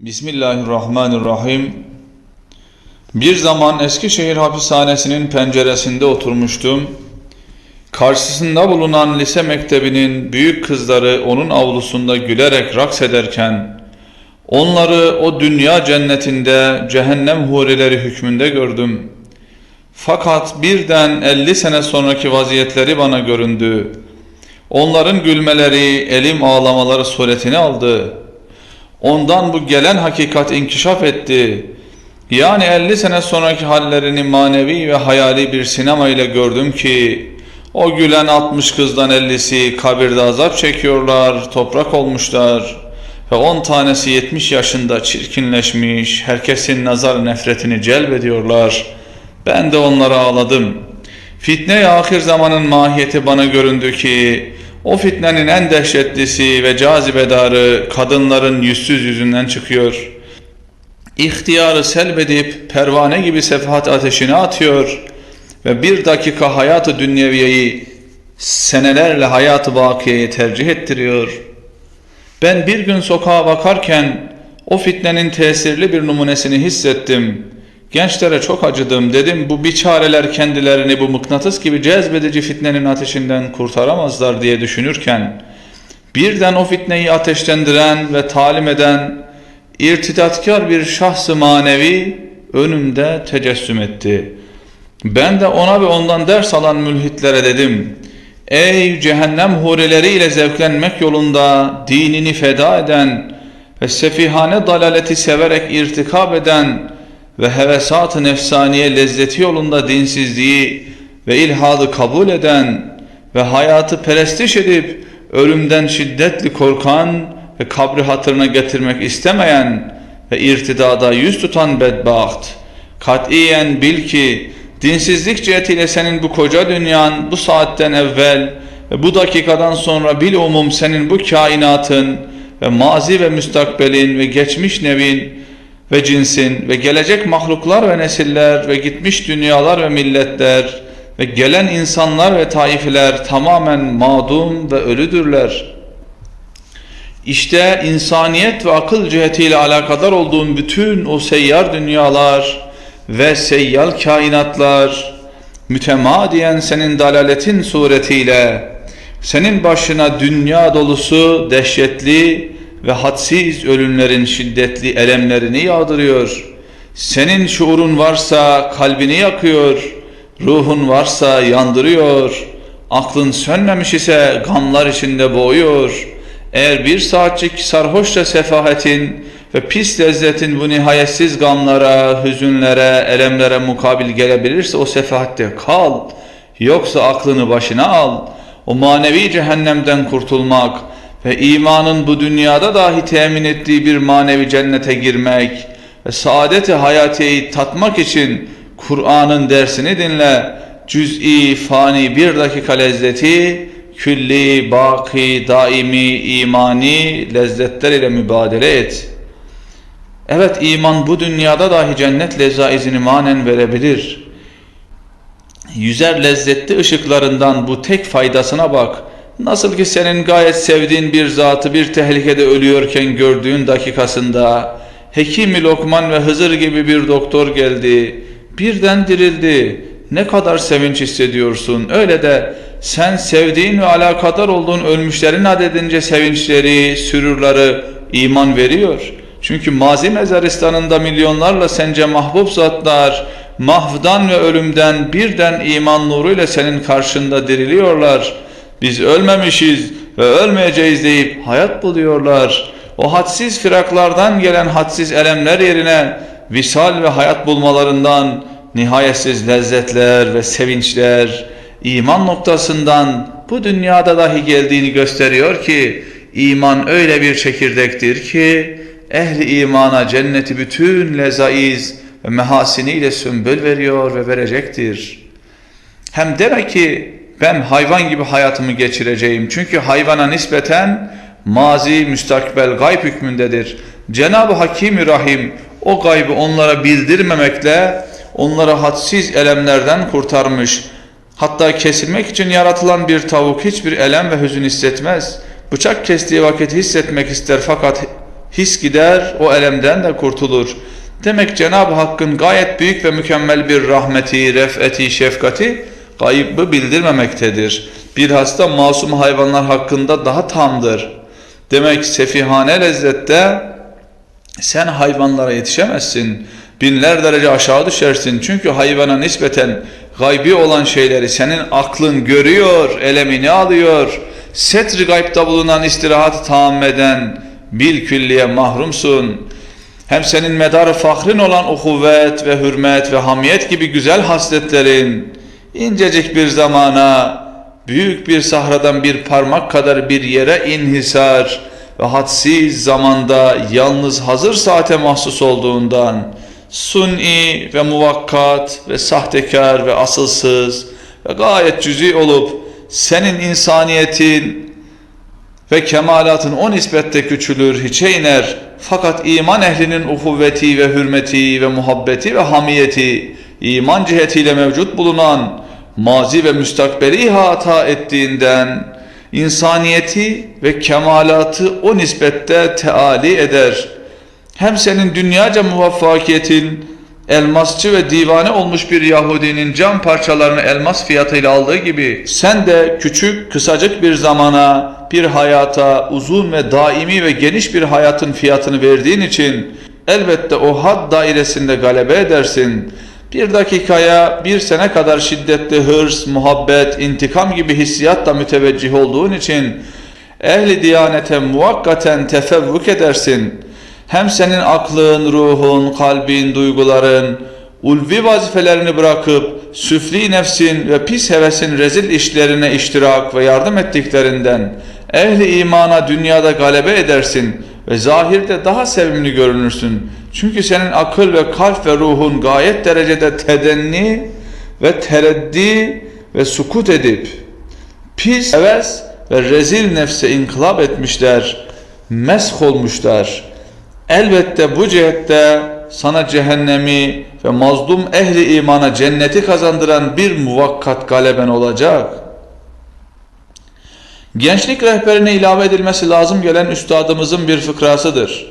Bismillahirrahmanirrahim. Bir zaman Eskişehir hapishanesinin penceresinde oturmuştum. Karşısında bulunan lise mektebinin büyük kızları onun avlusunda gülerek raks ederken, onları o dünya cennetinde cehennem hurileri hükmünde gördüm. Fakat birden 50 sene sonraki vaziyetleri bana göründü. Onların gülmeleri, elim ağlamaları suretini aldı.'' Ondan bu gelen hakikat inkişaf etti. Yani 50 sene sonraki hallerini manevi ve hayali bir sinema ile gördüm ki o gülen 60 kızdan 50'si kabirde azap çekiyorlar, toprak olmuşlar ve 10 tanesi 70 yaşında çirkinleşmiş, herkesin nazar nefretini celbediyorlar. Ben de onlara ağladım. Fitne-i ahir zamanın mahiyeti bana göründü ki o fitnenin en dehşetlisi ve cazibedarı kadınların yüzsüz yüzünden çıkıyor. İhtiyarı selbedip pervane gibi sefahat ateşine atıyor ve bir dakika hayatı dünyeviyeyi senelerle hayatı bakiyeye tercih ettiriyor. Ben bir gün sokağa bakarken o fitnenin tesirli bir numunesini hissettim. Gençlere çok acıdım dedim bu biçareler kendilerini bu mıknatıs gibi cezbedici fitnenin ateşinden kurtaramazlar diye düşünürken birden o fitneyi ateşlendiren ve talim eden irtidatkar bir şahsı manevi önümde tecessüm etti. Ben de ona ve ondan ders alan mülhitlere dedim. Ey cehennem hureleriyle zevklenmek yolunda dinini feda eden ve sefihane dalaleti severek irtikab eden ve hevesat-ı nefsaniye lezzeti yolunda dinsizliği ve ilhadı kabul eden ve hayatı perestiş edip ölümden şiddetli korkan ve kabri hatırına getirmek istemeyen ve irtidada yüz tutan bedbaht, katiyen bil ki dinsizlik cihetiyle senin bu koca dünyan bu saatten evvel ve bu dakikadan sonra bil umum senin bu kainatın ve mazi ve müstakbelin ve geçmiş nevin ve cinsin ve gelecek mahluklar ve nesiller ve gitmiş dünyalar ve milletler ve gelen insanlar ve taifeler tamamen madum ve ölüdürler. İşte insaniyet ve akıl cihetiyle alakadar olduğun bütün o seyyar dünyalar ve seyyal kainatlar mütemadiyen senin dalaletin suretiyle senin başına dünya dolusu dehşetli ve hadsiz ölümlerin şiddetli elemlerini yağdırıyor. Senin şuurun varsa kalbini yakıyor, ruhun varsa yandırıyor, aklın sönmemiş ise gamlar içinde boğuyor. Eğer bir saatçik sarhoşça sefahetin ve pis lezzetin bu nihayetsiz gamlara, hüzünlere, elemlere mukabil gelebilirse o sefahatte kal. Yoksa aklını başına al. O manevi cehennemden kurtulmak, ve imanın bu dünyada dahi temin ettiği bir manevi cennete girmek ve saadeti hayatiyeyi tatmak için Kur'an'ın dersini dinle. Cüz'i, fani bir dakika lezzeti, külli, baki, daimi, imani lezzetler ile mübadele et. Evet iman bu dünyada dahi cennet lezaizini manen verebilir. Yüzer lezzetli ışıklarından bu tek faydasına bak.'' Nasıl ki senin gayet sevdiğin bir zatı bir tehlikede ölüyorken gördüğün dakikasında Hekimi Lokman ve Hızır gibi bir doktor geldi. Birden dirildi. Ne kadar sevinç hissediyorsun. Öyle de sen sevdiğin ve alakadar olduğun ölmüşlerin adedince sevinçleri, sürürleri iman veriyor. Çünkü mazi mezaristanında milyonlarla sence mahbub zatlar mahvdan ve ölümden birden iman nuruyla senin karşında diriliyorlar.'' Biz ölmemişiz ve ölmeyeceğiz deyip hayat buluyorlar. O hadsiz firaklardan gelen hadsiz elemler yerine visal ve hayat bulmalarından nihayetsiz lezzetler ve sevinçler iman noktasından bu dünyada dahi geldiğini gösteriyor ki iman öyle bir çekirdektir ki ehli imana cenneti bütün lezaiz ve mehasiniyle sümbül veriyor ve verecektir. Hem demek ki ben hayvan gibi hayatımı geçireceğim. Çünkü hayvana nispeten mazi, müstakbel, gayb hükmündedir. Cenab-ı Hakim-i Rahim o gaybı onlara bildirmemekle onlara hadsiz elemlerden kurtarmış. Hatta kesilmek için yaratılan bir tavuk hiçbir elem ve hüzün hissetmez. Bıçak kestiği vakit hissetmek ister fakat His gider, o elemden de kurtulur. Demek Cenab-ı Hakk'ın gayet büyük ve mükemmel bir rahmeti, refeti, şefkati gaybı bildirmemektedir. Bir hasta masum hayvanlar hakkında daha tamdır. Demek sefihane lezzette sen hayvanlara yetişemezsin. Binler derece aşağı düşersin. Çünkü hayvana nispeten gaybi olan şeyleri senin aklın görüyor, elemini alıyor. Setri gaybda bulunan istirahat tahammeden bil külliye mahrumsun. Hem senin medarı fahrin olan o kuvvet ve hürmet ve hamiyet gibi güzel hasletlerin incecik bir zamana, büyük bir sahradan bir parmak kadar bir yere inhisar ve hadsiz zamanda yalnız hazır saate mahsus olduğundan suni ve muvakkat ve sahtekar ve asılsız ve gayet cüzi olup senin insaniyetin ve kemalatın o nispette küçülür, hiçe iner. Fakat iman ehlinin uhuvveti ve hürmeti ve muhabbeti ve hamiyeti iman cihetiyle mevcut bulunan mazi ve müstakbeli hata ettiğinden insaniyeti ve kemalatı o nispette teali eder. Hem senin dünyaca muvaffakiyetin elmasçı ve divane olmuş bir Yahudinin cam parçalarını elmas fiyatıyla aldığı gibi sen de küçük kısacık bir zamana bir hayata uzun ve daimi ve geniş bir hayatın fiyatını verdiğin için elbette o had dairesinde galebe edersin. Bir dakikaya bir sene kadar şiddetli hırs, muhabbet, intikam gibi hissiyatla müteveccih olduğun için ehli diyanete muvakkaten tefevvük edersin. Hem senin aklın, ruhun, kalbin, duyguların, ulvi vazifelerini bırakıp süfli nefsin ve pis hevesin rezil işlerine iştirak ve yardım ettiklerinden ehli imana dünyada galebe edersin ve zahirde daha sevimli görünürsün. Çünkü senin akıl ve kalp ve ruhun gayet derecede tedenni ve tereddi ve sukut edip pis heves ve rezil nefse inkılap etmişler, mesh olmuşlar. Elbette bu cihette sana cehennemi ve mazlum ehli imana cenneti kazandıran bir muvakkat galeben olacak. Gençlik rehberine ilave edilmesi lazım gelen üstadımızın bir fıkrasıdır.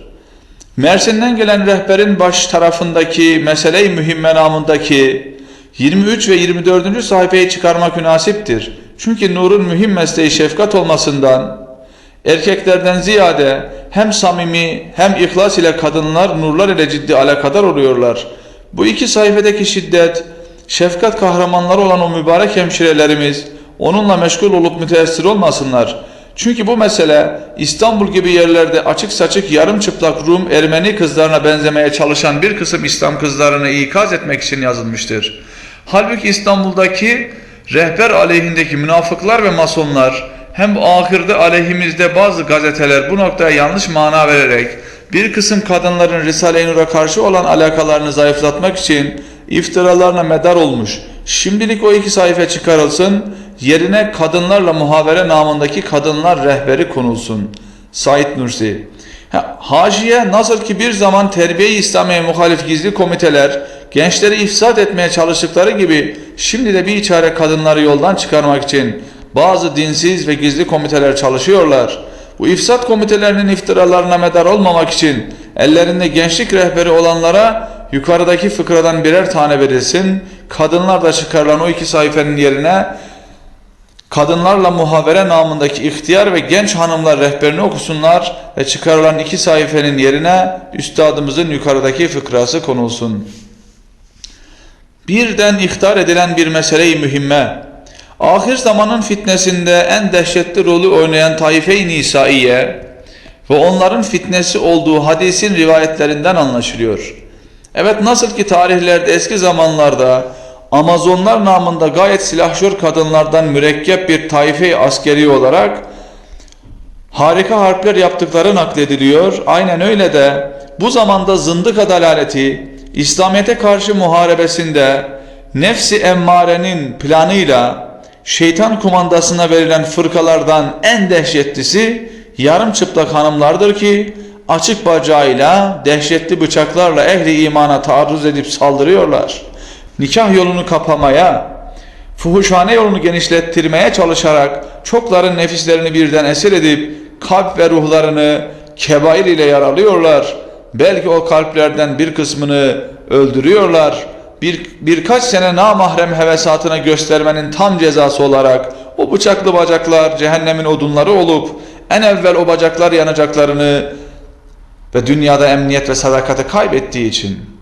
Mersin'den gelen rehberin baş tarafındaki mesele-i mühimme namındaki 23 ve 24. sayfayı çıkarmak münasiptir. Çünkü nurun mühim mesleği şefkat olmasından erkeklerden ziyade hem samimi hem ihlas ile kadınlar nurlar ile ciddi alakadar oluyorlar. Bu iki sayfadaki şiddet, şefkat kahramanları olan o mübarek hemşirelerimiz onunla meşgul olup müteessir olmasınlar. Çünkü bu mesele İstanbul gibi yerlerde açık saçık yarım çıplak Rum Ermeni kızlarına benzemeye çalışan bir kısım İslam kızlarını ikaz etmek için yazılmıştır. Halbuki İstanbul'daki rehber aleyhindeki münafıklar ve masonlar hem ahirde aleyhimizde bazı gazeteler bu noktaya yanlış mana vererek bir kısım kadınların Risale-i Nur'a karşı olan alakalarını zayıflatmak için iftiralarına medar olmuş. Şimdilik o iki sayfa çıkarılsın, yerine kadınlarla muhavere namındaki kadınlar rehberi konulsun. Said Nursi Ha, Haciye nasıl ki bir zaman terbiye-i İslamiye muhalif gizli komiteler gençleri ifsat etmeye çalıştıkları gibi şimdi de bir çare kadınları yoldan çıkarmak için bazı dinsiz ve gizli komiteler çalışıyorlar. Bu ifsat komitelerinin iftiralarına medar olmamak için ellerinde gençlik rehberi olanlara yukarıdaki fıkradan birer tane verilsin. Kadınlar da çıkarılan o iki sayfanın yerine kadınlarla muhavere namındaki ihtiyar ve genç hanımlar rehberini okusunlar ve çıkarılan iki sayfanın yerine üstadımızın yukarıdaki fıkrası konulsun. Birden ihtar edilen bir mesele-i mühimme, ahir zamanın fitnesinde en dehşetli rolü oynayan Taife-i Nisaiye ve onların fitnesi olduğu hadisin rivayetlerinden anlaşılıyor. Evet nasıl ki tarihlerde eski zamanlarda Amazonlar namında gayet silahşör kadınlardan mürekkep bir taife askeri olarak harika harpler yaptıkları naklediliyor. Aynen öyle de bu zamanda zındık dalaleti İslamiyet'e karşı muharebesinde nefsi emmarenin planıyla şeytan kumandasına verilen fırkalardan en dehşetlisi yarım çıplak hanımlardır ki açık bacağıyla dehşetli bıçaklarla ehli imana taarruz edip saldırıyorlar. Nikah yolunu kapamaya, fuhuşhane yolunu genişlettirmeye çalışarak çokların nefislerini birden esir edip kalp ve ruhlarını kebair ile yaralıyorlar. Belki o kalplerden bir kısmını öldürüyorlar. Bir, birkaç sene namahrem hevesatına göstermenin tam cezası olarak o bıçaklı bacaklar cehennemin odunları olup en evvel o bacaklar yanacaklarını ve dünyada emniyet ve sadakati kaybettiği için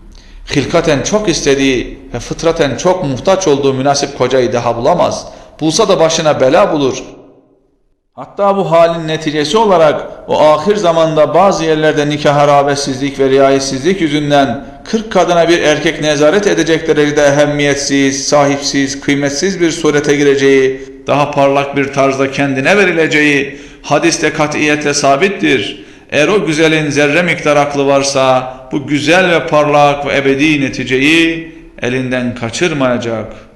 hilkaten çok istediği ve fıtraten çok muhtaç olduğu münasip kocayı daha bulamaz. Bulsa da başına bela bulur. Hatta bu halin neticesi olarak o ahir zamanda bazı yerlerde nikah harabetsizlik ve riayetsizlik yüzünden 40 kadına bir erkek nezaret edecek derecede ehemmiyetsiz, sahipsiz, kıymetsiz bir surete gireceği, daha parlak bir tarzda kendine verileceği hadiste katiyetle sabittir. Eğer o güzelin zerre miktar aklı varsa bu güzel ve parlak ve ebedi neticeyi elinden kaçırmayacak.''